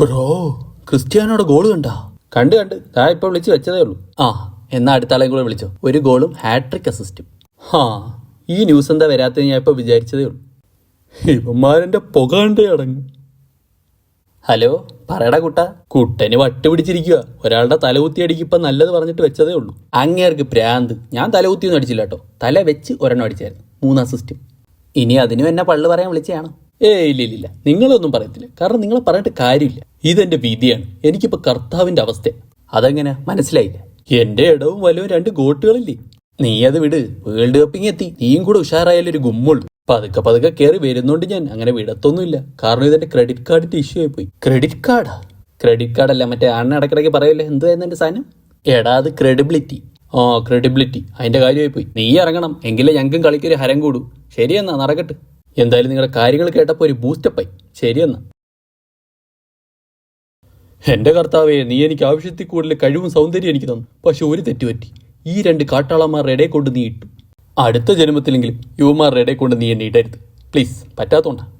Bro ക്രിസ്ത്യാനോടെ goal കണ്ടാ? കണ്ട് കണ്ട്. ഞാൻ ഇപ്പൊ വിളിച്ച് വെച്ചതേ ഉള്ളൂ. ആ എന്നാ അടുത്ത ആളെയും കൂടെ വിളിച്ചോ. ഒരു ഗോളും ഹാട്രിക് അസിസ്റ്റും ഹാ ഈ ന്യൂസ് എന്താ വരാത്തത് ഞാൻ ഇപ്പൊ വിചാരിച്ചതേ ഉള്ളൂ. ഇവന്മാരെന്റെ പുക കണ്ടേ അടങ്ങും. ഹലോ പറയടാ കുട്ട. കുട്ടന് വട്ടുപിടിച്ചിരിക്കുക ഒരാളുടെ തലകുത്തി അടിക്കിപ്പോ നല്ലത് പറഞ്ഞിട്ട് വെച്ചതേ ഉള്ളൂ. അങ്ങേർക്ക് പ്രാന്ത്. ഞാൻ തലകുത്തിയൊന്നും അടിച്ചില്ല കേട്ടോ. തല വെച്ച് ഒരെണ്ണം അടിച്ചായിരുന്നു. മൂന്ന് അസിസ്റ്റും ഇനി അതിനും എന്നെ പള്ളു പറയാൻ വിളിച്ചതാണോ. ഏ ഇല്ല ഇല്ല നിങ്ങളൊന്നും പറയത്തില്ല. കാരണം നിങ്ങളെ പറഞ്ഞിട്ട് കാര്യമില്ല. ഇതെന്റെ വിധിയാണ്. എനിക്കിപ്പോ കർത്താവിന്റെ അവസ്ഥ. അതെങ്ങനെ? മനസ്സിലായില്ല. എന്റെ ഇടവും വലവും രണ്ട് ഗോട്ടുകളില്ലേ? നീ അത് വിട്. വേൾഡ് കപ്പിങ് എത്തി. നീയും കൂടെ ഉഷാറായാലും ഒരു ഗുമ്മുള്ളൂ. പതുക്കെ പതുക്കെ കയറി വരുന്നോണ്ട് ഞാൻ അങ്ങനെ വിടത്തൊന്നുമില്ല. കാരണം ഇതെന്റെ ക്രെഡിറ്റ് കാർഡിന്റെ ഇഷ്യൂ ആയി പോയി ക്രെഡിറ്റ് കാർഡാ ക്രെഡിറ്റ് കാർഡല്ല മറ്റേ അണ്ണ ഇടക്കിടയ്ക്ക് പറയല്ലേ എന്തുവായിരുന്നു എന്റെ സാധനം? എടാ അത് ക്രെഡിബിലിറ്റി ഓ ക്രെഡിബിലിറ്റി അതിന്റെ കാര്യമായി പോയി നീ ഇറങ്ങണം. എങ്കിലേ ഞങ്ങൾക്കും കളിക്കൊരു ഹരം കൂടും. ശരിയെന്നാ നടക്കട്ടെ. എന്തായാലും നിങ്ങളുടെ കാര്യങ്ങൾ കേട്ടപ്പോൾ ഒരു ബൂസ്റ്റപ്പായി ശരിയെന്നാ. എന്റെ കർത്താവേ നീ എനിക്ക് ആവശ്യത്തിൽ കൂടുതൽ കഴിവും സൗന്ദര്യം എനിക്ക് തന്നു. പക്ഷെ ഒരു തെറ്റുപറ്റി. ഈ രണ്ട് കാട്ടാളന്മാരുടെ ഇടയിൽ കൊണ്ട് നീ ഇട്ടു. അടുത്ത ജന്മത്തിലെങ്കിലും യുവമാരുടെ ഇടയിൽ കൊണ്ട് നീ എന്നെ ഇടരുത്. പ്ലീസ് പറ്റാത്തോണ്ടാ.